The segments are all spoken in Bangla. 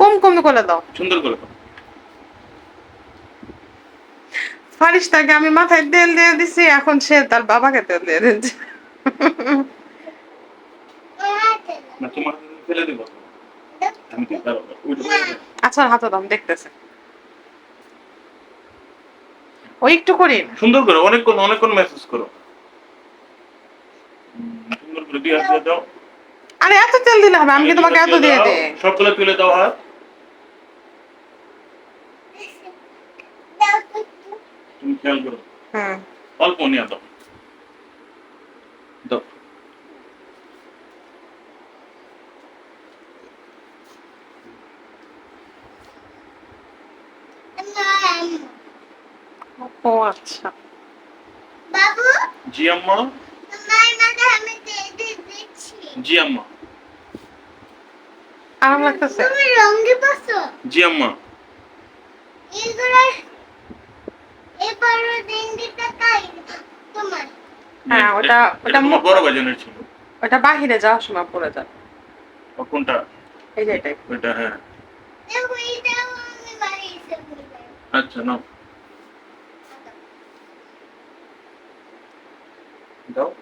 কম কম করে দাও। সুন্দর করে। ফারিস্তাকে আমি মাথায় তেল দিয়ে দিছি এখন সে তার বাবাকে তেল দিয়ে দিচ্ছে। আচ্ছা হাতে দাম দেখতেছে। ও একটু করি। সুন্দর করে অনেকক্ষণ অনেকক্ষণ মেসেজ করো। সুন্দর করে দিয়ে দাও। আরে এত তেল দিলে হবে আমি কি তোমাকে এত দিয়ে দে সবগুলো তুলে দাও হাত। তুমি খেয়াল করো। হুম। অল্প নিয়ে দাও। দাও। ও আচ্ছা। বাবু? জি আম্মা। জি আম্মা। আরাম লাগতেছে। তুমি রঙে পাসো জি আম্মা। এবার কাই? তোমার। হ্যাঁ, ওটা- ওটা বড় বাজানের ছিল। ওটা বাহিরে যাওয়ার সময় পড়ে কোনটা? এই যে এটাই। ওইটা হ্যাঁ। আচ্ছা নাও। দাও।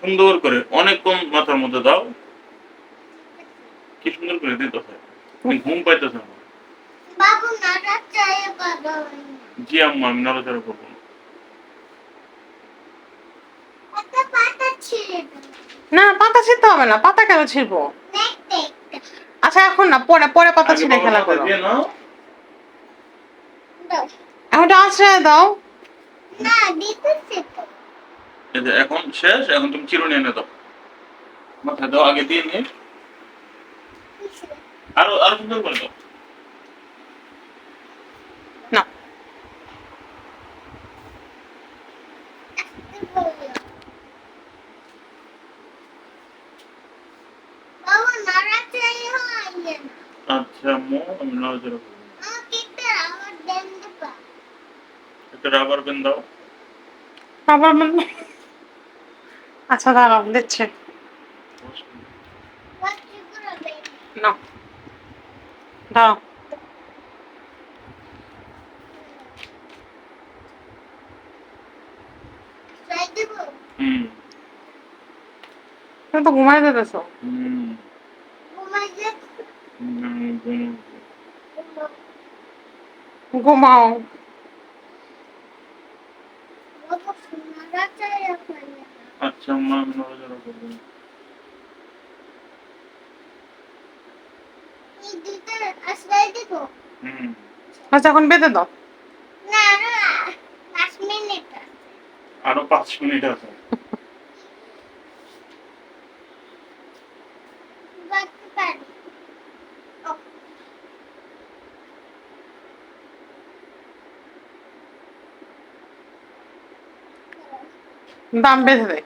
সুন্দর করে অনেক কম মাথার মধ্যে দাও। কি সুন্দর করে দিতে হয়। তুমি ঘুম পাইতেছ না। বাবু নাটা চাই বাবা জি আম্মা আমি নড়াচড়া করব না। পাতা ছিঁড়ে না পাতা ছিঁড়তে হবে না পাতা কেন ছিড়বো? আচ্ছা এখন না পরে পরে পাতা ছিঁড়ে খেলা করো। এখন আশ্রয় দাও। না দিতেছে তো। এখন শেষ এখন তুমি চিরুনি এনে দাও। মাথায় দাও আগে দিয়ে নিয়ে আরও আরও সুন্দর করে দাও। না। আচ্ছা আম্মু আমি নড়াচড়া করব। না। আমাকে একটা রাবার পেন দাও। আবার বলব। আচ্ছা দাঁড়াও দিচ্ছে। না। দাঁড়াও তো ঘুমাই হুম। ঘুমাও। আচ্ছা না। এই দুটো আশ্রয় দেবো হুম আচ্ছা এখন বেঁধে দাও। না আরও পাঁচ মিনিট আছে। আরও পাঁচ মিনিট আছে বাঁচতে পারি ও, দাম বেঁধে দেয়